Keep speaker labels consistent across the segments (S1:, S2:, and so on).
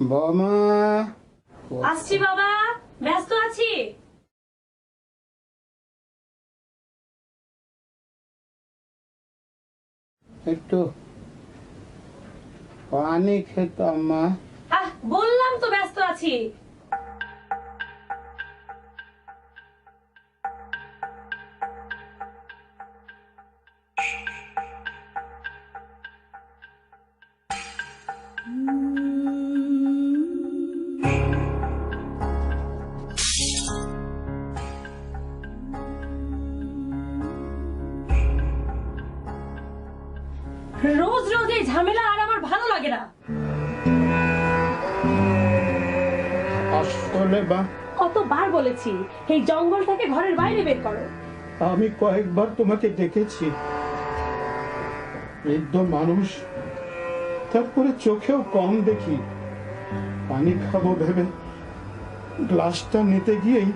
S1: বৌমা
S2: আসছি বাবা ব্যস্ত আছি।
S1: একটু পানি খেতাম মা
S2: আহ বললাম তো ব্যস্ত আছি। রোজ
S1: আসলে বা
S2: কতবার বলেছি এই জঙ্গল থেকে ঘরের বাইরে বের করো।
S1: আমি কয়েকবার তোমাকে দেখেছি বৃদ্ধ মানুষ তারপরে চোখেও কম দেখি। পানি খাব ভেবে গ্লাসটা নিতে গিয়েই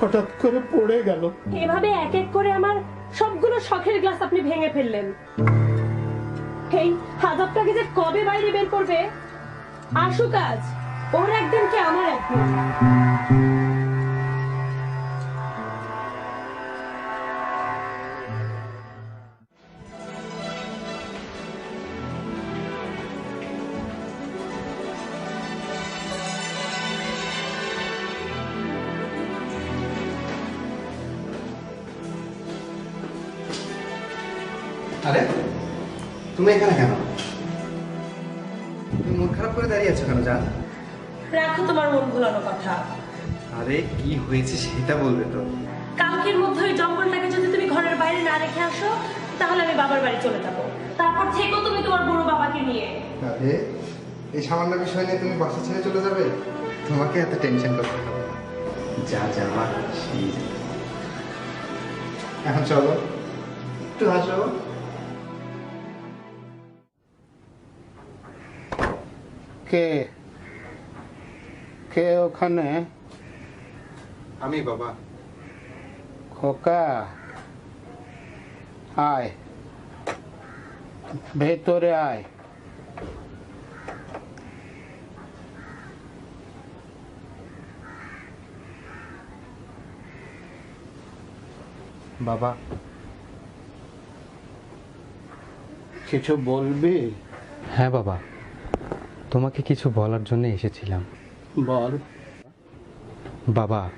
S1: হঠাৎ করে পড়ে গেল।
S2: এভাবে এক এক করে আমার সবগুলো শখের গ্লাস আপনি ভেঙে ফেললেন। এই হাজারটাকে যে কবে বাইরে বের করবে? আসুক আজ। ওর একদিন কি আমার একদিন?
S3: আরে, তুমি এখানে কেন? তুমি মন খারাপ করে দাঁড়িয়ে আছো কেন, জান?
S2: রাখো তোমার মন ভুলানো কথা।
S3: আরে কি হয়েছে সেটা বলবে তো।
S2: কালকের মধ্যে ওই জঙ্গলটাকে যদি তুমি ঘরের বাইরে না রেখে আসো তাহলে আমি বাবার বাড়ি চলে যাব। তারপর থেকেও তুমি তোমার বড় বাবাকে নিয়ে।
S3: আরে এই সামান্য বিষয় নিয়ে তুমি বাসা ছেড়ে চলে যাবে? তোমাকে এত টেনশন করতে হবে না। যা যাওয়ার সেই এখন চলো। একটু হাসো।
S1: কে? কে ওখানে।
S3: আমি বাবা।
S1: খোকা। আয়। ভেতরে আয়।
S4: বাবা
S1: কিছু বলবি?
S4: হ্যাঁ বাবা। তোমাকে কিছু বলার জন্য এসেছিলাম।
S1: বল।
S4: বাবা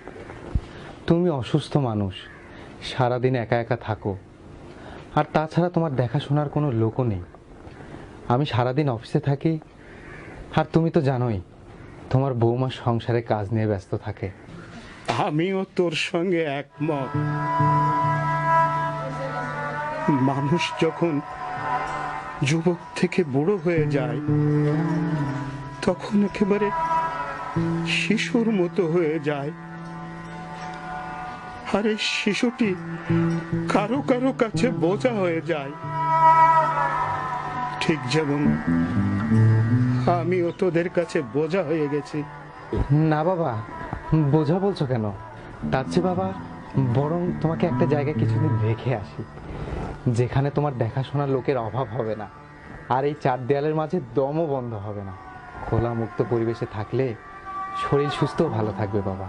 S4: তুমি অসুস্থ মানুষ সারাদিন একা একা থাকো। আর তাছাড়া তোমার দেখাশোনার কোনো লোকও নেই। আমি সারাদিন অফিসে থাকি আর তুমি তো জানোই তোমার বৌমা সংসারে কাজ নিয়ে ব্যস্ত থাকে।
S1: আমিও তোর সঙ্গে একমত। মানুষ যখন যুবক থেকে বুড়ো হয়ে যায় তখন একেবারে শিশুর মতো হয়ে যায়। আর এই শিশুটি কারও কারও কাছে বোঝা হয়ে যায়। ঠিক যেমন আমিও তোদের কাছে বোঝা হয়ে গেছি।
S4: না বাবা, বোঝা বলছো কেন? তার চেয়ে বাবা, বরং তোমাকে একটা জায়গায় কিছুদিন রেখে আসি, যেখানে তোমার দেখাশোনার লোকের অভাব হবে না, আর এই চার দেয়ালের মাঝে দমও বন্ধ হবে না। খোলা মুক্ত পরিবেশে থাকলে শরীর সুস্থও ভালো থাকবে, বাবা।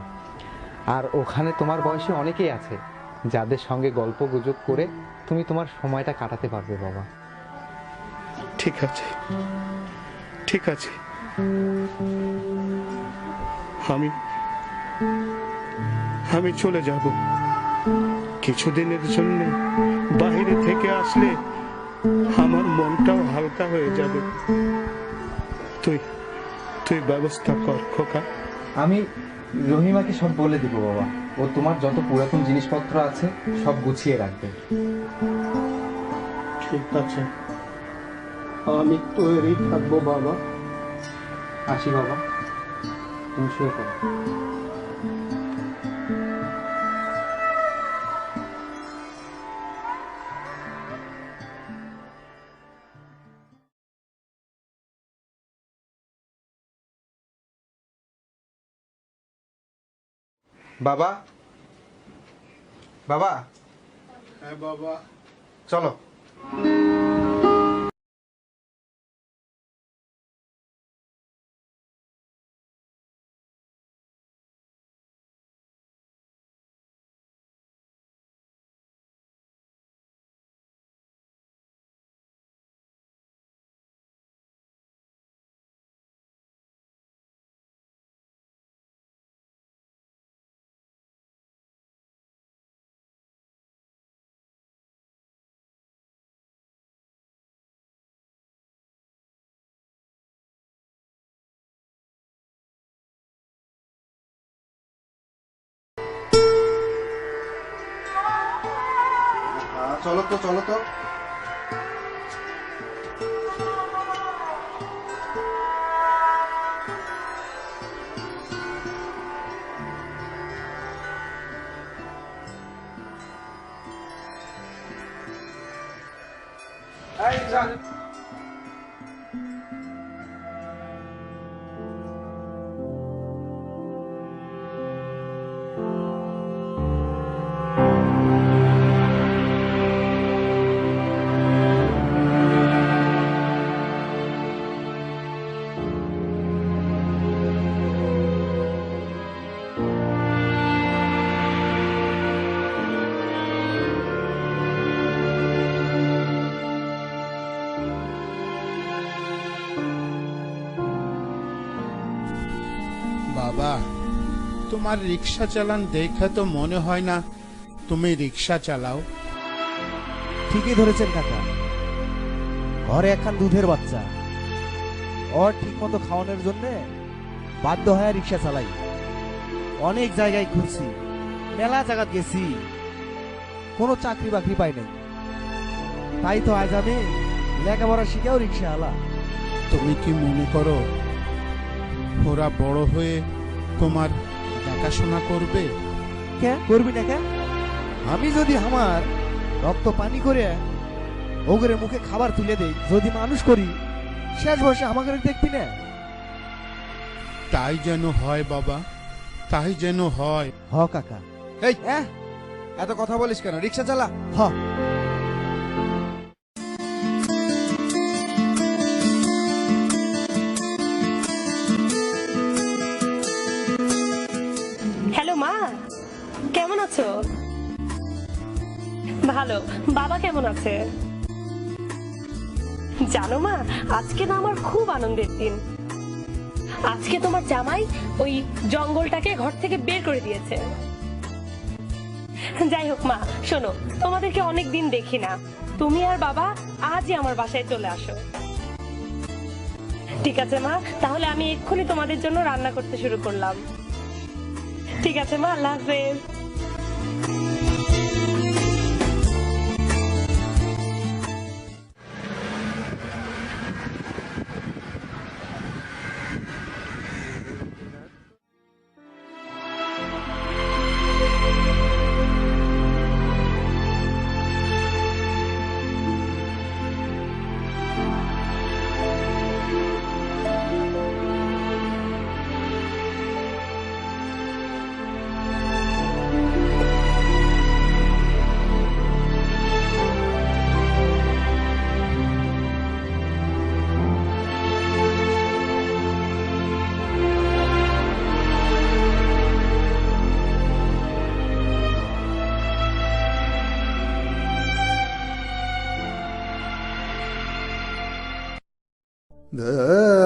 S4: আর ওখানে তোমার বয়সে অনেকেই আছে, যাদের সঙ্গে গল্প গুজব করে তুমি তোমার সময়টা কাটাতে পারবে, বাবা।
S1: ঠিক আছে। ঠিক আছে। আমি আমি চলে যাব। কিছুদিনের জন্য বাইরে থেকে আসলে আমার মনটাও হালকা হয়ে যাবে। তুই তুই ব্যবস্থা কর খোকা।
S4: আমি রহিমাকে সব বলে দিব বাবা। ও তোমার যত পুরাতন জিনিসপত্র আছে সব গুছিয়ে রাখবে।
S1: ঠিক আছে। আমি তৈরি থাকব বাবা।
S4: আসি বাবা। তুমি শুয়ে পড়ো।
S3: বাবা? বাবা?
S1: হ্যাঁ বাবা।
S3: চলো। চলো তো চলো তো।
S1: তোমার রিক্সা চালান দেখে তো মনে হয় না তুমি রিক্সা চালাও।
S5: ঠিকই ধরেছেন কাকা। ঘরে একখান দুধের বাচ্চা। ওর ঠিক মতো খাওয়ানোর জন্য বাধ্য হয়ে রিক্সা চালাই। অনেক জায়গায় ঘুরছি মেলা জায়গাত গেছি কোনো চাকরি বাকরি পাই নাই। তাই তো আজ আমি লেখাপড়া শিখেও রিক্সা আলা।
S1: তুমি কি মনে করো ওরা বড় হয়ে তোমার দেখাশোনা করবে?
S5: কে? করবি না কে? আমি যদি আমার রক্ত পানি করে ওগরে মুখে খাবার তুলে দেই যদি মানুষ করি শেষ বসে আমাকে দেখবি না?
S1: তাই যেন হয় বাবা তাই যেন হয়।
S5: হ কাকা।
S6: এই!
S5: হ্যাঁ?
S6: এত কথা বলিস কেন? রিক্সা চালা।
S5: হ।
S2: ভালো। বাবা কেমন আছে? জানো মা, আজকে না আমার খুব আনন্দের দিন। আজকে তোমার জামাই ওই জঙ্গলটাকে ঘর থেকে বের করে দিয়েছে। যাই হোক মা, শোনো, তোমাদেরকে অনেক দিন দেখি না। তুমি আর বাবা আজই আমার বাসায় চলে আসো। ঠিক আছে মা, তাহলে আমি এক্ষুনি তোমাদের জন্য রান্না করতে শুরু করলাম। ঠিক আছে মা, আল্লাহ হাফেজ।
S4: বাবা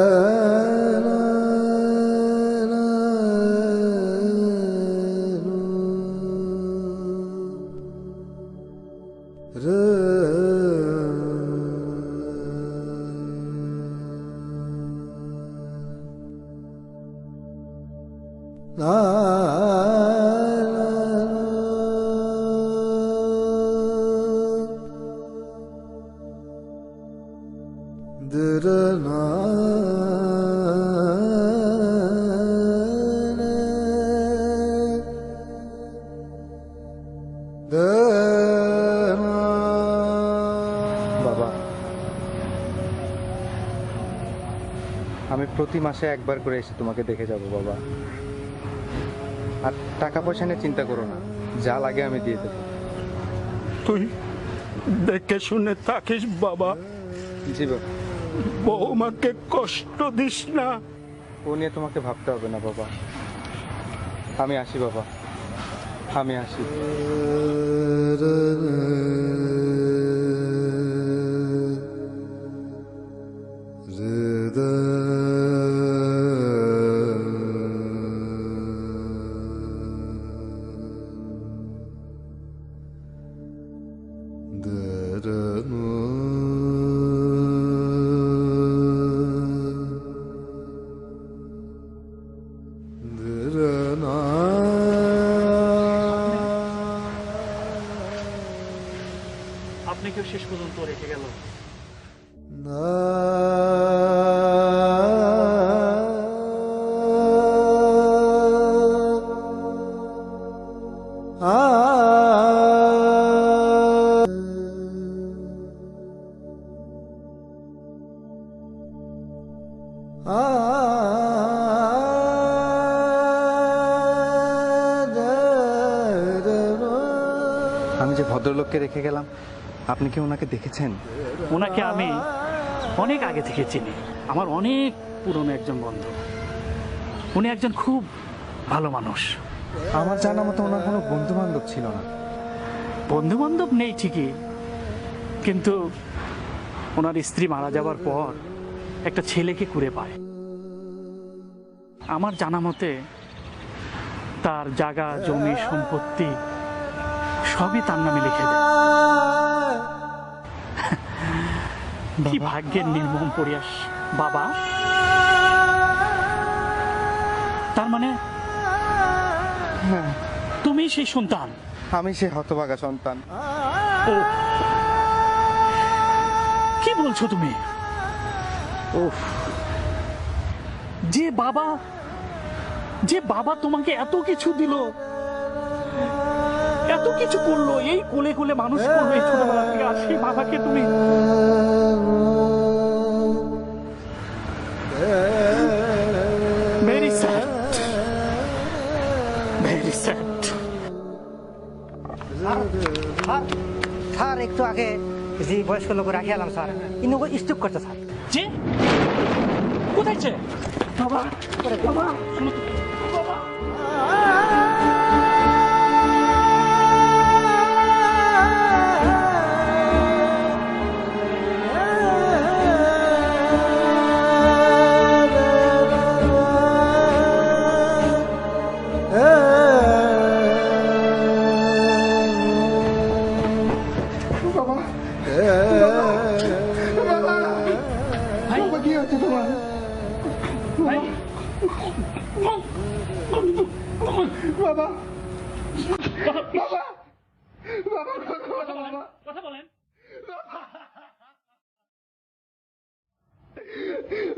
S4: আমি প্রতি মাসে একবার করে এসে তোমাকে দেখে যাব বাবা। আর টাকা পয়সা নিয়ে চিন্তা করো না যা লাগে আমি দিয়ে দেবো।
S1: তুই দেখে শুনে থাকিস বাবা।
S4: জি বাবা।
S1: বৌমাকে কষ্ট দিস না।
S4: ও নিয়ে তোমাকে ভাবতে হবে না বাবা। আমি আসি বাবা। আমি আসি। থেকেও শেষ পর্যন্ত রেখে গেল। আমি যে ভদ্রলোককে রেখে গেলাম আপনি কি ওনাকে দেখেছেন?
S7: ওনাকে আমি অনেক আগে থেকে চিনি। আমার অনেক পুরনো একজন বন্ধু। উনি একজন খুব ভালো মানুষ।
S4: আমার জানা মতো ওনার কোনো বন্ধু বান্ধব ছিল না।
S7: বন্ধু বান্ধব নেই ঠিকই কিন্তু ওনার স্ত্রী মারা যাওয়ার পর একটা ছেলেকে কুড়ে পায়। আমার জানা মতে তার জায়গা জমি সম্পত্তি সবই তার নামে লিখে দেয়। কি ভাগ্যের নির্মম পরিয়াস বাবা। তার মানে তুমি সেই সন্তান?
S4: আমি সেই হতভাগা সন্তান।
S7: ও। কি বলছো তুমি? ও যে বাবা যে বাবা তোমাকে এত কিছু দিল এত কিছু করল এই কোলে কোলে মানুষ করল এই ছোটবেলা থেকে আর সেই বাবাকে তুমি very sad very sad
S8: sir একটু আগে যে বয়স্ক লোক রাখি এলাম স্যার ইনি স্টুপ করছে স্যার।
S7: যে কোথায় বাবা বাবা বাবা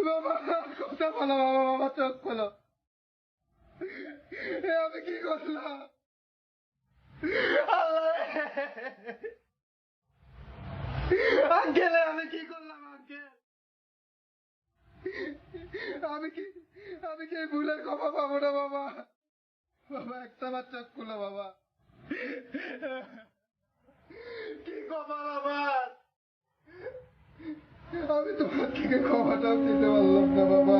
S1: কথা বলো বাবা বাবা চোখ খোলো আমি কি করলাম আঙ্কেল আমি কি করলাম আমি কি আমি কি ভুলের ক্ষমা পাবো না বাবা বাবা একটা বার চোখ খোলো বাবা কি কপাল আমি তোমার থেকে ক্ষমাটাও দিতে পারলাম না বাবা।